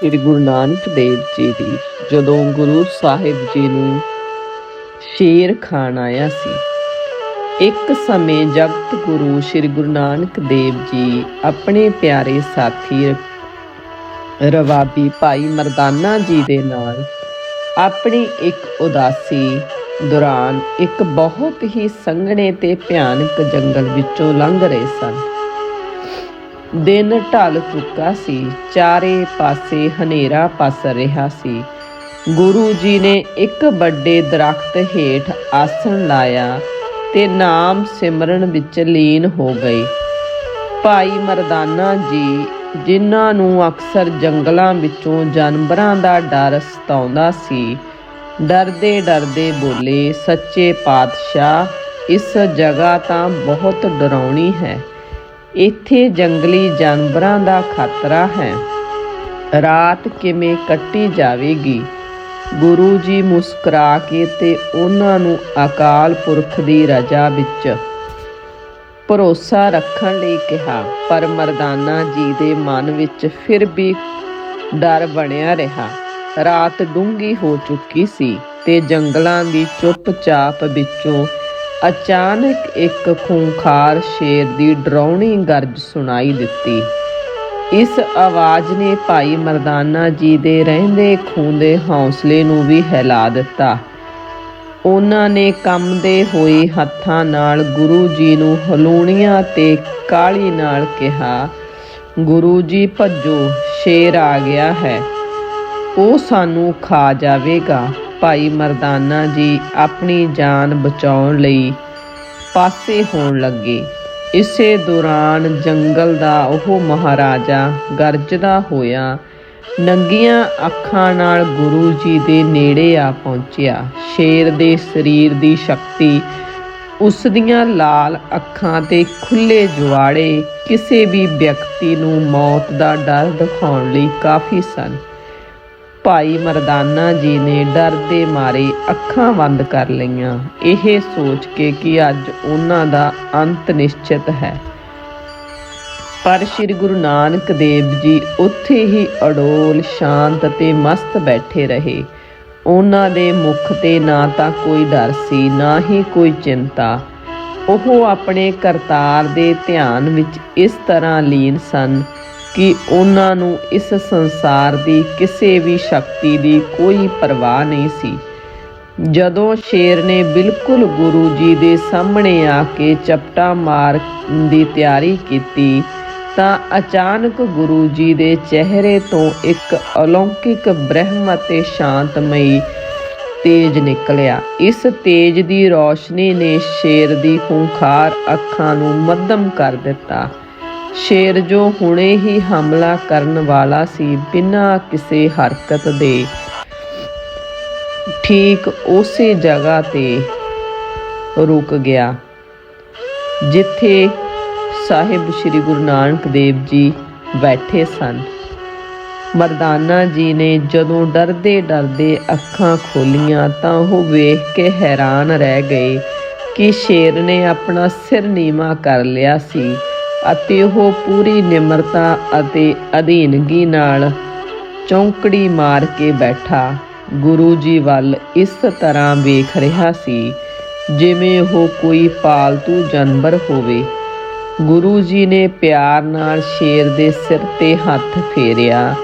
ਸ੍ਰੀ ਗੁਰੂ ਨਾਨਕ ਦੇਵ ਜੀ ਦੀ, ਜਦੋਂ ਗੁਰੂ ਸਾਹਿਬ ਜੀ ਨੂੰ ਸ਼ੇਰ ਖਾਣ ਆਇਆ ਸੀ। ਇੱਕ ਸਮੇਂ ਜਗਤ ਗੁਰੂ ਸ੍ਰੀ ਗੁਰੂ ਨਾਨਕ ਦੇਵ ਜੀ ਆਪਣੇ ਪਿਆਰੇ ਸਾਥੀ ਰਵਾਬੀ ਭਾਈ ਮਰਦਾਨਾ ਜੀ ਦੇ ਨਾਲ ਆਪਣੀ ਇੱਕ ਉਦਾਸੀ ਦੌਰਾਨ ਇੱਕ ਬਹੁਤ ਹੀ ਸੰਘਣੇ ਤੇ ਭਿਆਨਕ ਜੰਗਲ ਵਿੱਚੋਂ ਲੰਘ ਰਹੇ ਸਨ। ਦਿਨ ਢਲ ਚੁੱਕਾ ਸੀ, ਚਾਰੇ ਪਾਸੇ ਹਨੇਰਾ ਪਸ ਰਿਹਾ ਸੀ। ਗੁਰੂ ਜੀ ਨੇ ਇੱਕ ਵੱਡੇ ਦਰਖਤ ਹੇਠ ਆਸਣ ਲਾਇਆ ਤੇ ਨਾਮ ਸਿਮਰਨ ਵਿੱਚ ਲੀਨ ਹੋ ਗਏ ਭਾਈ ਮਰਦਾਨਾ ਜੀ, ਜਿਨ੍ਹਾਂ ਨੂੰ ਅਕਸਰ ਜੰਗਲਾਂ ਵਿੱਚੋਂ ਜਾਨਵਰਾਂ ਦਾ ਡਰ ਸਤਾਉਂਦਾ ਸੀ, ਡਰਦੇ ਡਰਦੇ ਬੋਲੇ, ਸੱਚੇ ਪਾਤਸ਼ਾਹ, ਇਸ ਜਗ੍ਹਾ ਤਾਂ ਬਹੁਤ ਡਰਾਉਣੀ ਹੈ। ਇੱਥੇ ਜੰਗਲੀ ਜਾਨਵਰਾਂ ਦਾ ਖਤਰਾ ਹੈ। ਰਾਤ ਕਿਵੇਂ ਕੱਟੀ ਜਾਵੇਗੀ? ਗੁਰੂ ਜੀ ਮੁਸਕਰਾ ਕੇ ਤੇ ਉਹਨਾਂ ਨੂੰ ਅਕਾਲ ਪੁਰਖ ਦੀ ਰਜਾ ਵਿੱਚ ਭਰੋਸਾ ਰੱਖਣ ਲਈ ਕਿਹਾ, ਪਰ ਮਰਦਾਨਾ ਜੀ ਦੇ ਮਨ ਵਿੱਚ ਫਿਰ ਵੀ ਡਰ ਬਣਿਆ ਰਿਹਾ। ਰਾਤ ਡੂੰਗੀ ਹੋ ਚੁੱਕੀ ਸੀ ਤੇ ਜੰਗਲਾਂ ਦੀ ਚੁੱਪਚਾਪ ਵਿੱਚੋਂ ਅਚਾਨਕ ਇੱਕ ਖੂੰਖਾਰ ਸ਼ੇਰ ਦੀ ਡਰਾਉਣੀ ਗਰਜ ਸੁਣਾਈ ਦਿੱਤੀ। ਇਸ ਆਵਾਜ਼ ਨੇ ਭਾਈ ਮਰਦਾਨਾ ਜੀ ਦੇ ਰਹਿੰਦੇ ਖੂਨ ਦੇ ਹੌਸਲੇ ਨੂੰ ਵੀ ਹਿਲਾ ਦਿੱਤਾ। ਉਹਨਾਂ ਨੇ ਕੰਮਦੇ ਹੋਏ ਹੱਥਾਂ ਨਾਲ ਗੁਰੂ ਜੀ ਨੂੰ ਹਲੂਣੀਆਂ ਤੇ ਕਾਲੀ ਨਾਲ ਕਿਹਾ, ਗੁਰੂ ਜੀ ਭੱਜੋ, ਸ਼ੇਰ ਆ ਗਿਆ ਹੈ। ਉਹ ਸਾਨੂੰ ਖਾ ਜਾਵੇਗਾ। ਭਾਈ ਮਰਦਾਨਾ ਜੀ ਆਪਣੀ ਜਾਨ ਬਚਾਉਣ ਲਈ ਪਾਸੇ ਹੋਣ ਲੱਗੇ। ਇਸੇ ਦੌਰਾਨ ਜੰਗਲ ਦਾ ਉਹ ਮਹਾਰਾਜਾ ਗਰਜਦਾ ਹੋਇਆ ਨੰਗੀਆਂ ਅੱਖਾਂ ਨਾਲ ਗੁਰੂ ਜੀ ਦੇ ਨੇੜੇ ਆ ਪਹੁੰਚਿਆ। ਸ਼ੇਰ ਦੇ ਸਰੀਰ ਦੀ ਸ਼ਕਤੀ, ਉਸ ਦੀਆਂ ਲਾਲ ਅੱਖਾਂ ਤੇ ਖੁੱਲੇ ਜਵਾੜੇ ਕਿਸੇ ਵੀ ਵਿਅਕਤੀ ਨੂੰ ਮੌਤ ਦਾ ਡਰ ਦਿਖਾਉਣ ਲਈ ਕਾਫੀ ਸਨ। ਭਾਈ ਮਰਦਾਨਾ ਜੀ ਨੇ ਡਰ ਦੇ ਮਾਰੇ ਅੱਖਾਂ ਬੰਦ ਕਰ ਲਈਆਂ। ਇਹ ਸੋਚ ਕੇ ਕਿ ਅੱਜ ਉਹਨਾਂ ਦਾ ਅੰਤ ਨਿਸ਼ਚਿਤ ਹੈ। ਪਰ ਸ੍ਰੀ ਗੁਰੂ ਨਾਨਕ ਦੇਵ ਜੀ ਉੱਥੇ ਹੀ ਅਡੋਲ, ਸ਼ਾਂਤ ਤੇ ਮਸਤ ਬੈਠੇ ਰਹੇ। ਉਹਨਾਂ ਦੇ ਮੁਖ ਤੇ ਨਾ ਤਾਂ ਕੋਈ ਡਰ ਸੀ, ਨਾ ਹੀ ਕੋਈ ਚਿੰਤਾ। ਉਹ ਆਪਣੇ ਕਰਤਾਰ ਦੇ ਧਿਆਨ ਵਿੱਚ ਇਸ ਤਰ੍ਹਾਂ ਲੀਨ ਸਨ ਕਿ ਉਹਨਾਂ ਨੂੰ ਇਸ ਸੰਸਾਰ ਦੀ ਕਿਸੇ ਵੀ ਸ਼ਕਤੀ ਦੀ ਕੋਈ ਪਰਵਾਹ ਨਹੀਂ ਸੀ। ਜਦੋਂ ਸ਼ੇਰ ਨੇ ਬਿਲਕੁਲ ਗੁਰੂ ਜੀ ਦੇ ਸਾਹਮਣੇ ਆ ਕੇ ਚਪਟਾ ਮਾਰ ਦੀ ਤਿਆਰੀ ਕੀਤੀ, ਤਾਂ ਅਚਾਨਕ ਗੁਰੂ ਜੀ ਦੇ ਚਿਹਰੇ ਤੋਂ ਇੱਕ ਅਲੌਕਿਕ ਬ੍ਰਹਮ ਅਤੇ ਸ਼ਾਂਤਮਈ ਤੇਜ ਨਿਕਲਿਆ। ਇਸ ਤੇਜ ਦੀ ਰੌਸ਼ਨੀ ਨੇ ਸ਼ੇਰ ਦੀ ਖੂੰਖਾਰ ਅੱਖਾਂ ਨੂੰ ਮੱਧਮ ਕਰ ਦਿੱਤਾ। ਸ਼ੇਰ ਜੋ ਹੁਣੇ ਹੀ ਹਮਲਾ ਕਰਨ ਵਾਲਾ ਸੀ, ਬਿਨਾਂ ਕਿਸੇ ਹਰਕਤ ਦੇ। ਠੀਕ ਉਸੇ ਜਗ੍ਹਾ ਤੇ ਰੁਕ ਗਿਆ, ਜਿੱਥੇ ਸਾਹਿਬ ਸ੍ਰੀ ਗੁਰੂ ਨਾਨਕ ਦੇਵ ਜੀ ਬੈਠੇ ਸਨ। ਮਰਦਾਨਾ ਜੀ ਨੇ ਜਦੋਂ ਡਰਦੇ ਡਰਦੇ ਅੱਖਾਂ ਖੋਲੀਆਂ ਤਾਂ ਉਹ ਵੇਖ ਕੇ ਹੈਰਾਨ ਰਹਿ ਗਏ ਕਿ ਸ਼ੇਰ ਨੇ ਆਪਣਾ ਸਿਰ ਨੀਵਾ ਕਰ ਲਿਆ ਸੀ। ਅਤੇ ਉਹ ਪੂਰੀ ਨਿਮਰਤਾ ਅਤੇ ਅਧੀਨਗੀ ਨਾਲ ਚੌਂਕੜੀ ਮਾਰ ਕੇ ਬੈਠਾ ਗੁਰੂ ਜੀ ਵੱਲ ਇਸ ਤਰ੍ਹਾਂ ਵੇਖ ਰਿਹਾ ਸੀ, ਜਿਵੇਂ ਉਹ ਕੋਈ ਪਾਲਤੂ ਜਾਨਵਰ ਹੋਵੇ। ਗੁਰੂ ਜੀ ਨੇ ਪਿਆਰ ਨਾਲ ਸ਼ੇਰ ਦੇ ਸਿਰ ਤੇ ਹੱਥ ਫੇਰਿਆ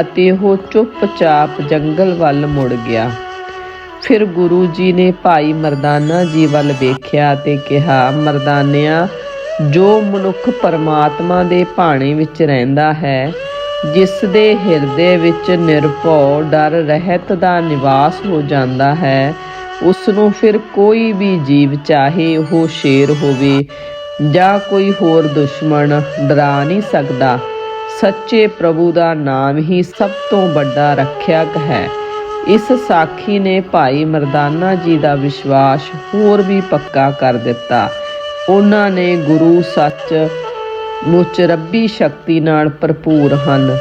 ਅਤੇ ਉਹ ਚੁੱਪਚਾਪ ਜੰਗਲ ਵੱਲ ਮੁੜ ਗਿਆ। ਫਿਰ ਗੁਰੂ ਜੀ ਨੇ ਭਾਈ ਮਰਦਾਨਾ ਜੀ ਵੱਲ ਵੇਖਿਆ ਤੇ ਕਿਹਾ, ਮਰਦਾਨਿਆ ਜੋ ਮਨੁੱਖ ਪਰਮਾਤਮਾ ਦੇ ਭਾਣੇ ਵਿੱਚ ਰਹਿੰਦਾ ਹੈ, ਜਿਸ ਦੇ ਹਿਰਦੇ ਵਿੱਚ ਨਿਰਭਉ ਡਰ ਰਹਿਤ ਦਾ ਨਿਵਾਸ ਹੋ ਜਾਂਦਾ ਹੈ, ਉਸ ਨੂੰ ਫਿਰ ਕੋਈ ਵੀ ਜੀਵ ਚਾਹੇ ਉਹ ਸ਼ੇਰ ਹੋਵੇ ਜਾਂ ਕੋਈ ਹੋਰ ਦੁਸ਼ਮਣ ਡਰਾ ਨਹੀਂ ਸਕਦਾ। ਸੱਚੇ ਪ੍ਰਭੂ ਦਾ ਨਾਮ ਹੀ ਸਭ ਤੋਂ ਵੱਡਾ ਰੱਖਿਅਕ ਹੈ। ਇਸ ਸਾਖੀ ਨੇ ਭਾਈ ਮਰਦਾਨਾ ਜੀ ਦਾ ਵਿਸ਼ਵਾਸ ਹੋਰ ਵੀ ਪੱਕਾ ਕਰ ਦਿੱਤਾ। ਉਹਨਾਂ ਨੇ ਗੁਰੂ ਸੱਚ, ਮੁੱਚ ਰੱਬੀ ਸ਼ਕਤੀ ਨਾਲ ਭਰਪੂਰ ਹਨ।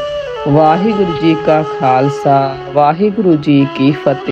ਵਾਹਿਗੁਰੂ ਜੀ ਕਾ ਖਾਲਸਾ, ਵਾਹਿਗੁਰੂ ਜੀ ਕੀ ਫਤਿਹ।